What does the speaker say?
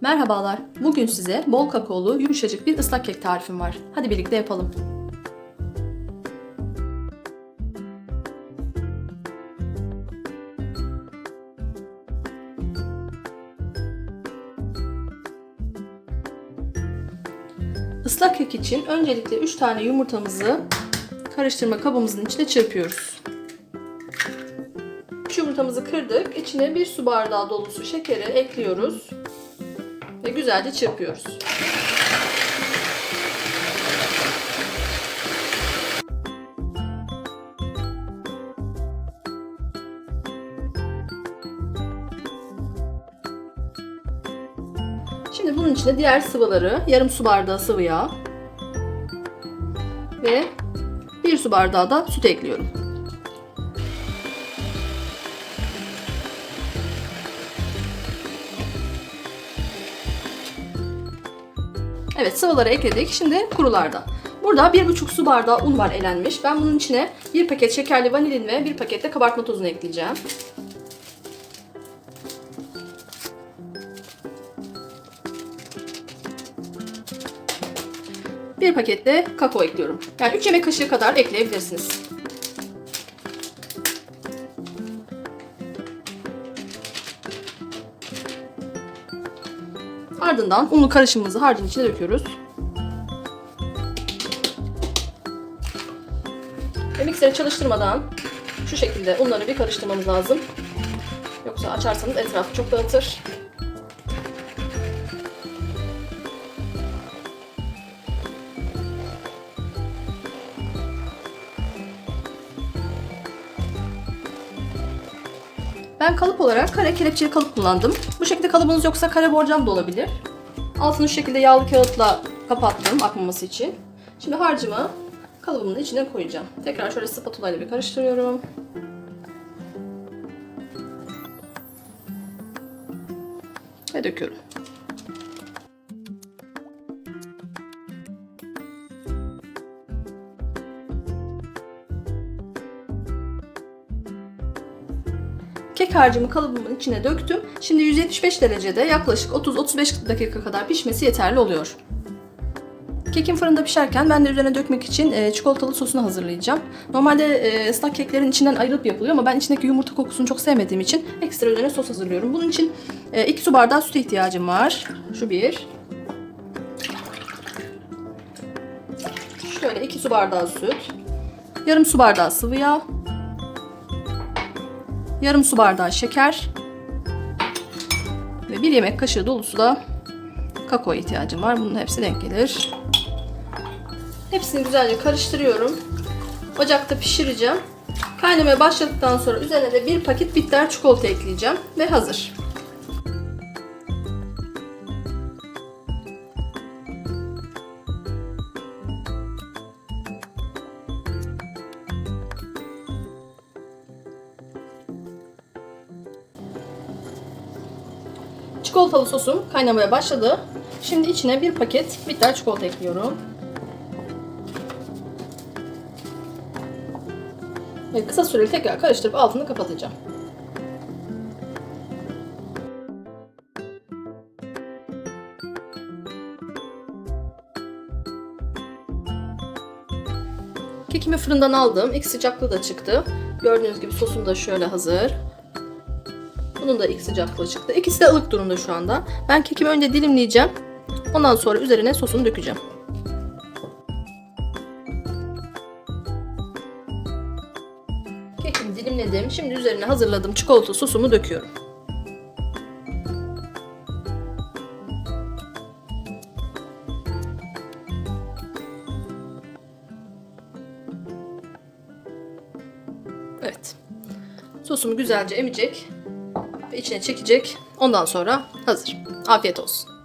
Merhabalar. Bugün size bol kakaolu yumuşacık bir ıslak kek tarifim var. Hadi birlikte yapalım. Islak kek için öncelikle 3 tane yumurtamızı karıştırma kabımızın içine çırpıyoruz. 3 yumurtamızı kırdık. İçine 1 su bardağı dolusu şekeri ekliyoruz ve güzelce çırpıyoruz. Şimdi bunun içine diğer sıvıları yarım su bardağı sıvı yağ ve bir su bardağı da süt ekliyorum. Evet sıvıları ekledik. Şimdi kurularda. Burada 1,5 su bardağı un var elenmiş. Ben bunun içine bir paket şekerli vanilin ve bir paket de kabartma tozunu ekleyeceğim. Bir paket de kakao ekliyorum. Yani 3 yemek kaşığı kadar ekleyebilirsiniz. Ardından unlu karışımımızı harcın içine döküyoruz. Ve mikseri çalıştırmadan şu şekilde unları bir karıştırmamız lazım. Yoksa açarsanız etrafı çok dağıtır. Ben kalıp olarak kare kelepçeli kalıp kullandım. Bu şekilde kalıbınız yoksa kare borcam da olabilir. Altını şu şekilde yağlı kağıtla kapattım akmaması için. Şimdi harcımı kalıbımın içine koyacağım. Tekrar şöyle spatula ile bir karıştırıyorum. Ve döküyorum. Kek harcımı kalıbımın içine döktüm. Şimdi 175 derecede yaklaşık 30-35 dakika kadar pişmesi yeterli oluyor. Kekin fırında pişerken ben de üzerine dökmek için e, çikolatalı sosunu hazırlayacağım. Normalde e, ıslak keklerin içinden ayrılıp yapılıyor ama ben içindeki yumurta kokusunu çok sevmediğim için ekstra üzerine sos hazırlıyorum. Bunun için 2 su bardağı süt ihtiyacım var. Şu bir. Şöyle 2 su bardağı süt. Yarım su bardağı sıvı yağ. Yarım su bardağı şeker. Ve bir yemek kaşığı dolusu da kakao ihtiyacım var. Bunun hepsi denk gelir. Hepsini güzelce karıştırıyorum. Ocakta pişireceğim. Kaynamaya başladıktan sonra üzerine de bir paket bitter çikolata ekleyeceğim ve hazır. Çikolatalı sosum kaynamaya başladı. Şimdi içine bir paket bitter çikolata ekliyorum. Ve kısa süreli tekrar karıştırıp altını kapatacağım. Kekimi fırından aldım. İlk sıcaklığı da çıktı. Gördüğünüz gibi sosum da şöyle hazır. Bunun da ilk sıcaklığı çıktı. İkisi de ılık durumda şu anda. Ben kekimi önce dilimleyeceğim. Ondan sonra üzerine sosunu dökeceğim. Kekimi dilimledim. Şimdi üzerine hazırladığım çikolata sosumu döküyorum. Evet. Sosumu güzelce emecek içine çekecek. Ondan sonra hazır. Afiyet olsun.